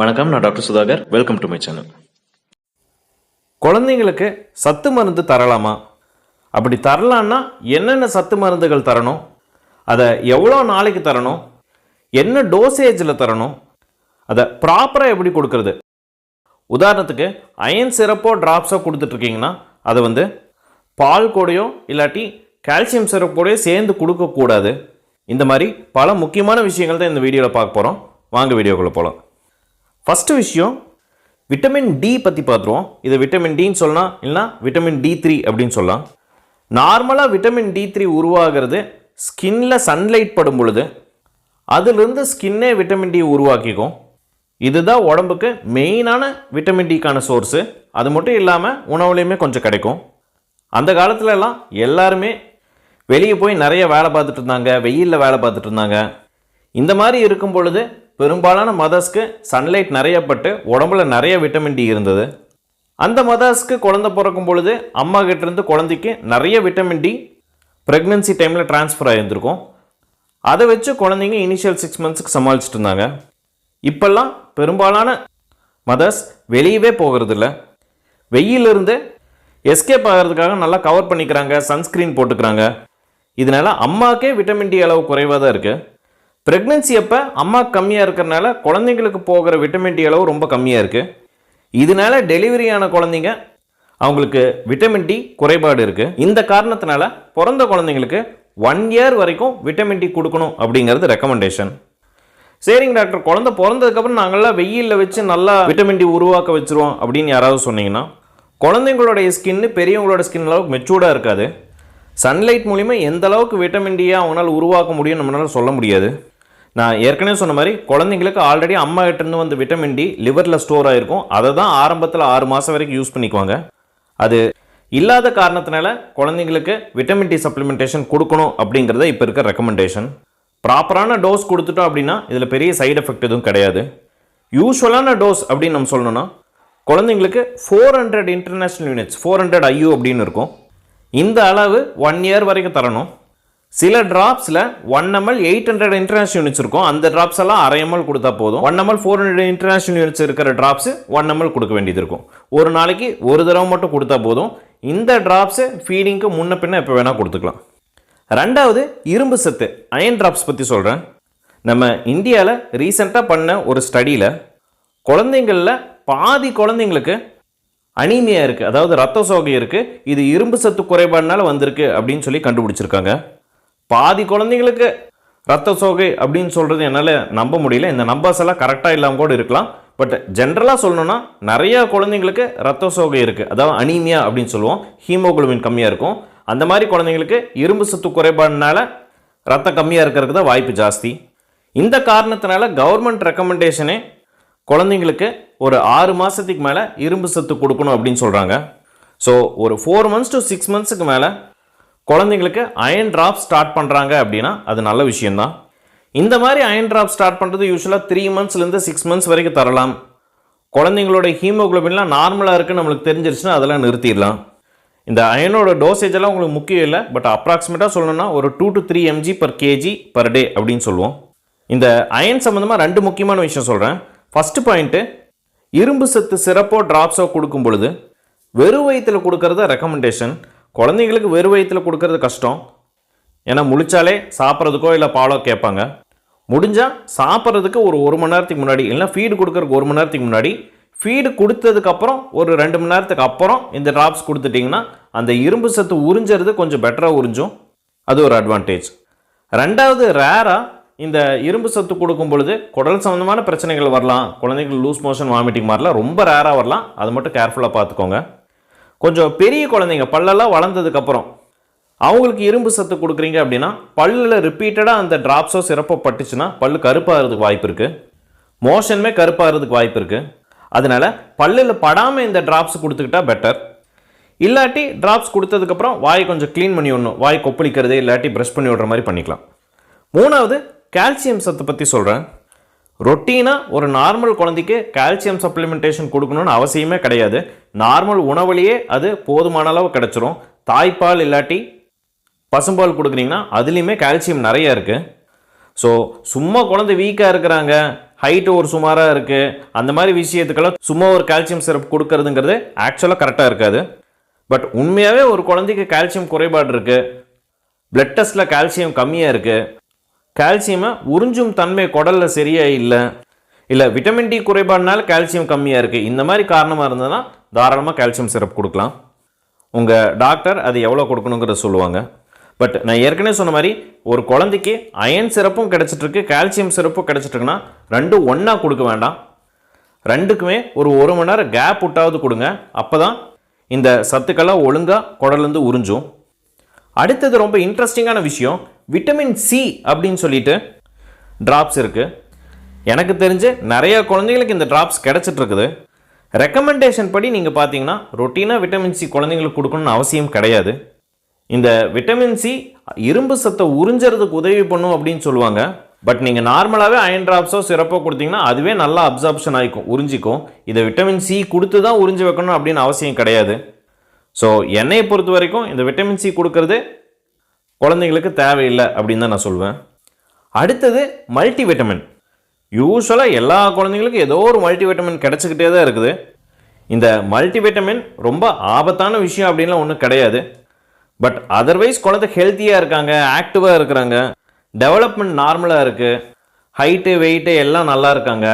வணக்கம் நான் doctor Sudhakar. Welcome to my channel குழந்தைங்களுக்கு சத்து மருந்து தரலாமா? அப்படி தரலான்னா என்னென்ன சத்து மருந்துகள் தரணும்? அதை எவ்வளோ நாளைக்கு தரணும்? என்ன டோசேஜில் தரணும்? அதை ப்ராப்பராக எப்படி கொடுக்கறது? உதாரணத்துக்கு அயன் சிறப்போ ட்ராப்ஸோ கொடுத்துட்ருக்கீங்கன்னா அதை வந்து பால் கூடையோ இல்லாட்டி கால்சியம் சிறப்போடையோ சேர்ந்து கொடுக்கக்கூடாது. இந்த மாதிரி பல முக்கியமான விஷயங்கள் தான் இந்த வீடியோவில் பார்க்க போகிறோம் வாங்க வீடியோக்குள்ளே போகலாம் ஃபஸ்ட்டு விஷயம் விட்டமின் டி பற்றி பார்த்துருவோம். இதை விட்டமின் டின்னு சொல்லலாம் இல்லைனா விட்டமின் டி த்ரீ அப்படின்னு சொல்லலாம். நார்மலாக விட்டமின் டி த்ரீ உருவாகிறது ஸ்கின்ல சன்லைட் படும் பொழுது அதிலிருந்து ஸ்கின்னே விட்டமின் டி உருவாக்கிக்கும். இதுதான் உடம்புக்கு மெயினான விட்டமின் டிக்கான சோர்ஸு அது மட்டும் இல்லாமல் உணவுலையுமே கொஞ்சம் கிடைக்கும். அந்த காலத்துலலாம் எல்லாருமே வெளியே போய் நிறைய வேலை பார்த்துட்டு இருந்தாங்க வெயிலில் வேலை பார்த்துட்டு இருந்தாங்க. இந்த மாதிரி இருக்கும் பொழுது பெரும்பாலான மதர்ஸ்க்கு சன்லைட் நிறைய பட்டு உடம்புல நிறைய விட்டமின் டி இருந்தது. அந்த மதர்ஸ்க்கு குழந்தை பிறக்கும் பொழுது அம்மா கிட்டேருந்து குழந்தைக்கு நிறைய விட்டமின் டி ப்ரெக்னென்சி டைமில் ட்ரான்ஸ்ஃபர் ஆகியிருந்திருக்கும் அதை வச்சு குழந்தைங்க இனிஷியல் சிக்ஸ் மந்த்ஸுக்கு சமாளிச்சுட்டு இருந்தாங்க. இப்போல்லாம் பெரும்பாலான மதர்ஸ் வெளியவே போகிறதில்ல. வெயிலிருந்து எஸ்கேப் ஆகிறதுக்காக நல்லா கவர் பண்ணிக்கிறாங்க சன்ஸ்க்ரீன் போட்டுக்கிறாங்க. இதனால் அம்மாக்கே விட்டமின் டி அளவு குறைவாக தான் இருக்குது ப்ரெக்னன்சி அப்போ அம்மா கம்மியாக இருக்கிறனால குழந்தைங்களுக்கு போகிற விட்டமின் டி அளவு ரொம்ப கம்மியாக இருக்குது இதனால டெலிவரியான குழந்தைங்க அவங்களுக்கு விட்டமின் டி குறைபாடு இருக்குது இந்த காரணத்தினால பிறந்த குழந்தைங்களுக்கு ஒன் இயர் வரைக்கும் விட்டமின் டி கொடுக்கணும் அப்படிங்கிறது ரெக்கமெண்டேஷன் சரிங்க டாக்டர் குழந்தை பிறந்ததுக்கப்புறம் நாங்கள்லாம் வெயிலில் வச்சு நல்லா விட்டமின் டி உருவாக்க வச்சுருவோம் அப்படின்னு யாராவது சொன்னீங்கன்னா குழந்தைங்களுடைய ஸ்கின்னு பெரியவங்களோட ஸ்கின் அளவுக்கு மெச்சூர்டாக இருக்காது. சன்லைட் மூலிமா எந்த அளவுக்கு விட்டமின் டியை அவங்களால உருவாக்க முடியும் நம்மளால சொல்ல முடியாது. நான் ஏற்கனவே சொன்ன மாதிரி குழந்தைங்களுக்கு ஆல்ரெடி அம்மா கிட்டேருந்து வந்து விட்டமின் டி லிவரில் ஸ்டோர் ஆகிருக்கும் அதை தான் ஆரம்பத்தில் ஆறு மாதம் வரைக்கும் யூஸ் பண்ணிக்குவாங்க. அது இல்லாத காரணத்தினால குழந்தைங்களுக்கு விட்டமின் டி சப்ளிமெண்டேஷன் கொடுக்கணும் அப்படிங்கிறத இப்போ இருக்க ரெக்கமெண்டேஷன் ப்ராப்பரான டோஸ் கொடுத்துட்டோம் அப்படின்னா இதில் பெரிய சைடு எஃபெக்ட் எதுவும் கிடையாது. யூஸ்வலான டோஸ் அப்படின்னு நம்ம சொல்லணும்னா குழந்தைங்களுக்கு four hundred international units four hundred IU அப்படின்னு இருக்கும். இந்த அளவு ஒன் இயர் வரைக்கும் தரணும். சில ட்ராப்ஸில் one ML eight hundred international units இருக்கும். அந்த ட்ராப்ஸ் எல்லாம் அரை எம்எல் கொடுத்தா போதும். One ML four hundred international units இருக்கிற ட்ராப்ஸ் ஒன் எம்எல் கொடுக்க வேண்டியது இருக்கும். ஒரு நாளைக்கு ஒரு தடவை மட்டும் கொடுத்தா போதும். இந்த ட்ராப்ஸு ஃபீடிங்க்கு முன்ன பின்ன எப்போ வேணால் கொடுத்துக்கலாம். ரெண்டாவது இரும்பு சத்து. அயன் ட்ராப்ஸ் பற்றி சொல்கிறேன் நம்ம இந்தியாவில் ரீசெண்டாக பண்ண ஒரு ஸ்டடியில் குழந்தைங்களில் பாதி குழந்தைங்களுக்கு அனீமியா இருக்குது அதாவது ரத்த சோகை இருக்குது இது இரும்பு சத்து குறைபாடுனால வந்திருக்கு அப்படின்னு சொல்லி கண்டுபிடிச்சிருக்காங்க. பாதி குழந்தைங்களுக்கு ரத்த சோகை அப்படின்னு சொல்கிறது என்னால் நம்ப முடியல. இந்த நம்பர்ஸ் எல்லாம் கரெக்டாக இல்லாமல் கூட இருக்கலாம். பட் ஜென்ரலாக சொல்லணும்னா நிறையா குழந்தைங்களுக்கு ரத்த சோகை இருக்குது அதாவது அனீமியா அப்படின்னு சொல்லுவோம். ஹீமோகுளோபின் கம்மியாக இருக்கும். அந்த மாதிரி குழந்தைங்களுக்கு இரும்பு சத்து குறைபாடுனால ரத்தம் கம்மியாக இருக்கிறதுக்கு தான் வாய்ப்பு ஜாஸ்தி. இந்த காரணத்தினால கவர்மெண்ட் ரெக்கமெண்டேஷனே குழந்தைங்களுக்கு ஒரு ஆறு மாதத்துக்கு மேலே இரும்பு சத்து கொடுக்கணும் அப்படின்னு சொல்கிறாங்க ஸோ ஒரு ஃபோர் மந்த்ஸ் டு சிக்ஸ் மந்த்ஸுக்கு மேலே குழந்தைங்களுக்கு அயன் ட்ராப் ஸ்டார்ட் பண்ணுறாங்க அப்படின்னா அது நல்ல விஷயந்தான் இந்த மாதிரி அயன் ட்ராப் ஸ்டார்ட் பண்ணுறது யூஸ்வலாக த்ரீ மந்த்ஸ்லேருந்து சிக்ஸ் மந்த்ஸ் வரைக்கும் தரலாம். குழந்தைங்களோட ஹீமோகுளோபின்லாம் நார்மலாக இருக்குன்னு நம்மளுக்கு தெரிஞ்சிருச்சுன்னா அதெல்லாம் நிறுத்திடலாம். இந்த அயனோட டோசேஜ் எல்லாம் உங்களுக்கு முக்கியம் இல்லை பட் அப்ராக்சிமேட்டாக சொல்லணும்னா ஒரு two to three MG per KG per day அப்படின்னு சொல்லுவோம். இந்த அயன் சம்மந்தமாக ரெண்டு முக்கியமான விஷயம் சொல்கிறேன் ஃபஸ்ட்டு பாயிண்ட்டு இரும்பு சத்து சிறப்போ ட்ராப்ஸோ கொடுக்கும் பொழுது வெறும் வயிற்றில் கொடுக்கறத ரெக்கமெண்டேஷன் குழந்தைங்களுக்கு வெறும் வயிற்றில் கொடுக்கறது கஷ்டம். ஏன்னா முழிச்சாலே சாப்பிட்றதுக்கோ இல்லை பாலோ கேட்பாங்க. முடிஞ்சால் சாப்பிட்றதுக்கு ஒரு ஒரு மணி நேரத்துக்கு முன்னாடி இல்லைன்னா ஃபீடு கொடுக்கறதுக்கு ஒரு மணி நேரத்துக்கு முன்னாடி ஃபீடு கொடுத்ததுக்கப்புறம் ஒரு ரெண்டு மணி நேரத்துக்கு அப்புறம் இந்த ட்ராப்ஸ் கொடுத்துட்டிங்கன்னா அந்த இரும்பு சத்து உறிஞ்சிறது கொஞ்சம் பெட்டராக உறிஞ்சும். அது ஒரு அட்வான்டேஜ் ரெண்டாவது ரேராக இந்த இரும்பு சத்து கொடுக்கும் பொழுது குடல் சம்மந்தமான பிரச்சனைகள் வரலாம். குழந்தைங்களுக்கு லூஸ் மோஷன் வாமிட்டிங் மாதிரிலாம் ரொம்ப ரேராக வரலாம். அது மட்டும் கேர்ஃபுல்லாக பார்த்துக்கோங்க. கொஞ்சம் பெரிய குழந்தைங்க பல்லெல்லாம் வளர்ந்ததுக்கப்புறம் அவங்களுக்கு இரும்பு சத்து கொடுக்குறீங்க அப்படின்னா பல்லில் ரிப்பீட்டடாக அந்த ட்ராப்ஸோ சிறப்போ பட்டுச்சுன்னா பல் கருப்பாகிறதுக்கு வாய்ப்பு இருக்குது மோஷனுமே கருப்பாகிறதுக்கு வாய்ப்பு இருக்குது அதனால பல்லில் படாமல் இந்த ட்ராப்ஸ் கொடுத்துக்கிட்டா பெட்டர் இல்லாட்டி ட்ராப்ஸ் கொடுத்ததுக்கப்புறம் வாய் கொஞ்சம் க்ளீன் பண்ணி விடணும். வாய் கொப்பளிக்கிறது இல்லாட்டி ப்ரஷ் பண்ணி விடுற மாதிரி பண்ணிக்கலாம். மூணாவது கால்சியம் சத்து பற்றி சொல்கிறேன் ரொட்டீனாக ஒரு நார்மல் குழந்தைக்கு கால்சியம் சப்ளிமெண்டேஷன் கொடுக்கணும்னு அவசியமே கிடையாது. நார்மல் உணவுலேயே அது போதுமான அளவு கிடச்சிரும். தாய்ப்பால் இல்லாட்டி பசும்பால் கொடுக்குறீங்கன்னா அதுலேயுமே கால்சியம் நிறையா இருக்குது ஸோ சும்மா குழந்தை வீக்காக இருக்கிறாங்க ஹைட்டு ஒரு சுமாராக இருக்குது அந்த மாதிரி விஷயத்துக்கெல்லாம் சும்மா ஒரு கால்சியம் சிரப் கொடுக்கறதுங்கிறது ஆக்சுவலாக கரெக்டாக இருக்காது. பட் உண்மையாகவே ஒரு குழந்தைக்கு கால்சியம் குறைபாடு இருக்குது பிளட் டெஸ்ட்டில் கால்சியம் கம்மியாக இருக்குது கால்சியமை உறிஞ்சும் தன்மை குடலில் சரியாக இல்லை. இல்லை விட்டமின் டி குறைபாடுனால கால்சியம் கம்மியாக இருக்குது இந்த மாதிரி காரணமாக இருந்ததுன்னா தாராளமாக கால்சியம் சிரப் கொடுக்கலாம். உங்கள் டாக்டர் அது எவ்வளோ கொடுக்கணுங்கிறத சொல்லுவாங்க. பட் நான் ஏற்கனவே சொன்ன மாதிரி ஒரு குழந்தைக்கு அயன் சிறப்பும் கிடச்சிட்ருக்கு கால்சியம் சிறப்பும் கிடச்சிட்ருக்குன்னா ரெண்டும் ஒன்றா கொடுக்க வேண்டாம். ரெண்டுக்குமே ஒரு ஒரு மணி நேரம் கேப் விட்டாவது கொடுங்க. அப்போ தான் இந்த சத்துக்கெல்லாம் ஒழுங்காக குடலேருந்து உறிஞ்சும். அடுத்தது ரொம்ப இன்ட்ரெஸ்டிங்கான விஷயம் விட்டமின் சி அப்படின்னு சொல்லிட்டு ட்ராப்ஸ் இருக்குது எனக்கு தெரிஞ்சு நிறைய குழந்தைங்களுக்கு இந்த ட்ராப்ஸ் கிடச்சிட்ருக்குது. ரெக்கமெண்டேஷன் படி நீங்கள் பார்த்தீங்கன்னா ரொட்டீனாக விட்டமின் சி குழந்தைங்களுக்கு கொடுக்கணும்னு அவசியம் கிடையாது. இந்த விட்டமின் சி இரும்பு சத்தை உறிஞ்சறதுக்கு உதவி பண்ணும் அப்படின்னு சொல்லுவாங்க. பட் நீங்கள் நார்மலாகவே அயன் ட்ராப்ஸோ சிறப்போ கொடுத்தீங்கன்னா அதுவே நல்லா அப்சார்ப்ஷன் ஆகிக்கும் உறிஞ்சிக்கும். இதை விட்டமின் சி கொடுத்து தான் உறிஞ்சி வைக்கணும் அப்படின்னு அவசியம் கிடையாது. ஸோ என்னையை பொறுத்த வரைக்கும் இந்த விட்டமின் சி கொடுக்கறது குழந்தைங்களுக்கு தேவையில்லை அப்படின்னு தான் நான் சொல்வேன். அடுத்தது மல்டி விட்டமின் யூஸ்வலாக எல்லா குழந்தைங்களுக்கும் ஏதோ ஒரு மல்டி விட்டமின் கிடச்சிக்கிட்டே தான் இருக்குது. இந்த மல்டி விட்டமின் ரொம்ப ஆபத்தான விஷயம் அப்படின்லாம் ஒன்றும் கிடையாது. பட் அதர்வைஸ் குழந்தை ஹெல்த்தியாக இருக்காங்க ஆக்டிவாக இருக்கிறாங்க டெவலப்மெண்ட் நார்மலாக இருக்குது ஹைட்டு வெயிட்டு எல்லாம் நல்லா இருக்காங்க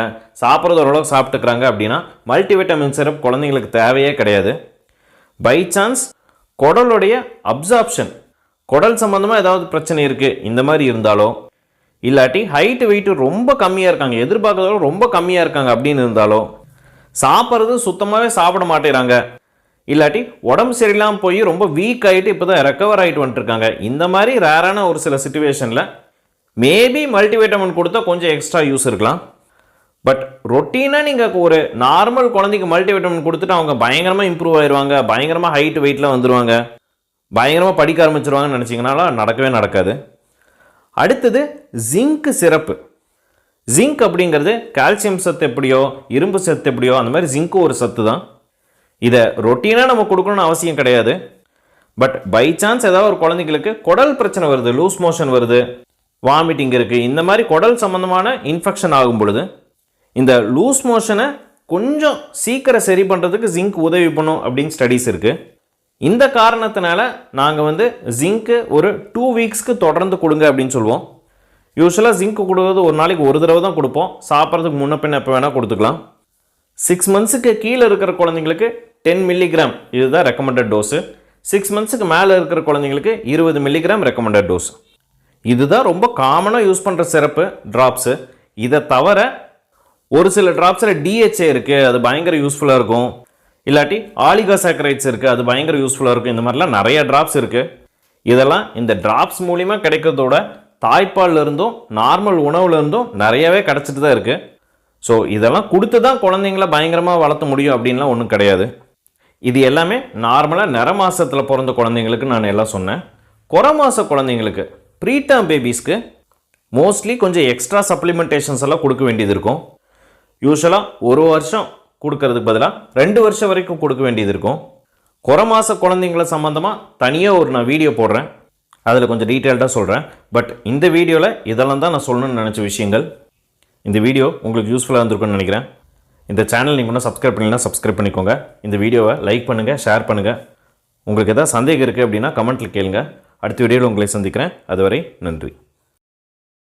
சாப்பிட்றது ஓரளவுக்கு சாப்பிட்டுக்கிறாங்க அப்படின்னா மல்டி விட்டமின் சிரப் குழந்தைங்களுக்கு தேவையே கிடையாது. பை சான்ஸ் குடலுடைய அப்சார்ப்ஷன் குடல் சம்மந்தமாக ஏதாவது பிரச்சனை இருக்குது இந்த மாதிரி இருந்தாலோ? இல்லாட்டி ஹைட்டு வெயிட்டு ரொம்ப கம்மியாக இருக்காங்க எதிர்பார்க்கறதோட ரொம்ப கம்மியாக இருக்காங்க அப்படின்னு இருந்தாலோ? சாப்பிட்றது சுத்தமாகவே சாப்பிட மாட்டேறாங்க. இல்லாட்டி உடம்பு சரியில்லாமல் போய் ரொம்ப வீக் ஆகிட்டு இப்போ தான் ரெக்கவர் ஆகிட்டு வந்துட்டுருக்காங்க. இந்த மாதிரி ரேரான ஒரு சில சுச்சுவேஷனில் மேபி மல்டிவைட்டமின் கொடுத்தா கொஞ்சம் எக்ஸ்ட்ரா யூஸ் இருக்கலாம். பட் ரொட்டீனாக நீங்கள் ஒரு நார்மல் குழந்தைக்கு மல்டிவைட்டமின் கொடுத்துட்டு அவங்க பயங்கரமாக இம்ப்ரூவ் ஆயிடுவாங்க பயங்கரமாக ஹைட் வெயிட்டில் வந்துடுவாங்க பயங்கரமாக படிக்க ஆரம்பிச்சிருவாங்கன்னு நினச்சிங்கனால நடக்கவே நடக்காது. அடுத்தது ஜிங்க் சிறப்பு. ஜிங்க் அப்படிங்கிறது கால்சியம் சத்து எப்படியோ இரும்பு சத்து எப்படியோ அந்த மாதிரி ஜிங்க்கும் ஒரு சத்து தான். இதை ரொட்டீனாக நம்ம கொடுக்கணும்னு அவசியம் கிடையாது. பட் பை சான்ஸ் ஏதாவது ஒரு குழந்தைங்களுக்கு குடல் பிரச்சனை வருது லூஸ் மோஷன் வருது வாமிட்டிங் இருக்குது இந்த மாதிரி குடல் சம்மந்தமான இன்ஃபெக்ஷன் ஆகும் பொழுது இந்த லூஸ் மோஷனை கொஞ்சம் சீக்கிரம் சரி பண்ணுறதுக்கு ஜிங்க் உதவி பண்ணும் அப்படின்னு ஸ்டடீஸ் இருக்குது இந்த காரணத்தினால நாங்கள் வந்து ஜிங்க்கு ஒரு டூ வீக்ஸ்க்கு தொடர்ந்து கொடுங்க அப்படின்னு சொல்லுவோம். யூஸ்வலாக ஜிங்க் கொடுக்குறது ஒரு நாளைக்கு ஒரு தடவை தான் கொடுப்போம். சாப்பிட்றதுக்கு முன்ன பின்ன எப்போ வேணால் கொடுத்துக்கலாம். சிக்ஸ் மந்த்ஸுக்கு கீழே இருக்கிற குழந்தைங்களுக்கு டென் மில்லிகிராம் இதுதான் ரெக்கமெண்டட் டோஸு சிக்ஸ் மந்த்ஸுக்கு மேலே இருக்கிற குழந்தைங்களுக்கு இருபது மில்லிகிராம் ரெக்கமெண்டட் டோஸ் இதுதான் ரொம்ப காமனாக யூஸ் பண்ணுற சிறப்பு ட்ராப்ஸு இதை தவிர ஒரு சில ட்ராப்ஸில் டிஹெச்ஏ இருக்குது அது பயங்கர யூஸ்ஃபுல்லாக இருக்கும். இல்லாட்டி ஆலிகோசாக்கரைட்ஸ் இருக்குது அது பயங்கர யூஸ்ஃபுல்லாக இருக்கும். இந்த மாதிரிலாம் நிறைய ட்ராப்ஸ் இருக்குது இதெல்லாம் இந்த ட்ராப்ஸ் மூலிமா கிடைக்கிறதோட தாய்ப்பால்லேருந்தும் நார்மல் உணவுலேருந்தும் நிறையவே கிடச்சிட்டு தான் இருக்குது ஸோ இதெல்லாம் கொடுத்து தான் குழந்தைங்கள பயங்கரமாக வளர்த்த முடியும் அப்படின்லாம் ஒன்றும் கிடையாது. இது எல்லாமே நார்மலாக நிற மாதத்தில் பிறந்த குழந்தைங்களுக்கு நான் எல்லாம் சொன்னேன். குறை மாத குழந்தைங்களுக்கு ப்ரீடம் பேபிஸ்க்கு மோஸ்ட்லி கொஞ்சம் எக்ஸ்ட்ரா சப்ளிமெண்டேஷன்ஸ் எல்லாம் கொடுக்க வேண்டியது இருக்கும். யூஸ்வலாக ஒரு வருஷம் கொடுக்கறதுக்கு பதிலாக ரெண்டு வருஷம் வரைக்கும் கொடுக்க வேண்டியது இருக்கும். குறை மாத குழந்தைங்கள சம்மந்தமாக தனியாக ஒரு நான் வீடியோ போடுறேன். அதில் கொஞ்சம் டீட்டெயில்டாக சொல்கிறேன் பட் இந்த வீடியோவில் இதெல்லாம் தான் நான் சொல்லணும்னு நினச்ச விஷயங்கள். இந்த வீடியோ உங்களுக்கு யூஸ்ஃபுல்லாக இருந்திருக்கும்னு நினைக்கிறேன். இந்த சேனல் நீங்கள் இன்னும் சப்ஸ்கிரைப் பண்ணலாம் சப்ஸ்கிரைப் பண்ணிக்கோங்க. இந்த வீடியோவை லைக் பண்ணுங்கள் ஷேர் பண்ணுங்கள் உங்களுக்கு எதாவது சந்தேகம் இருக்குது அப்படின்னா கமெண்ட்டில் கேளுங்க. அடுத்த வீடியோவில் உங்களை சந்திக்கிறேன். அதுவரை நன்றி.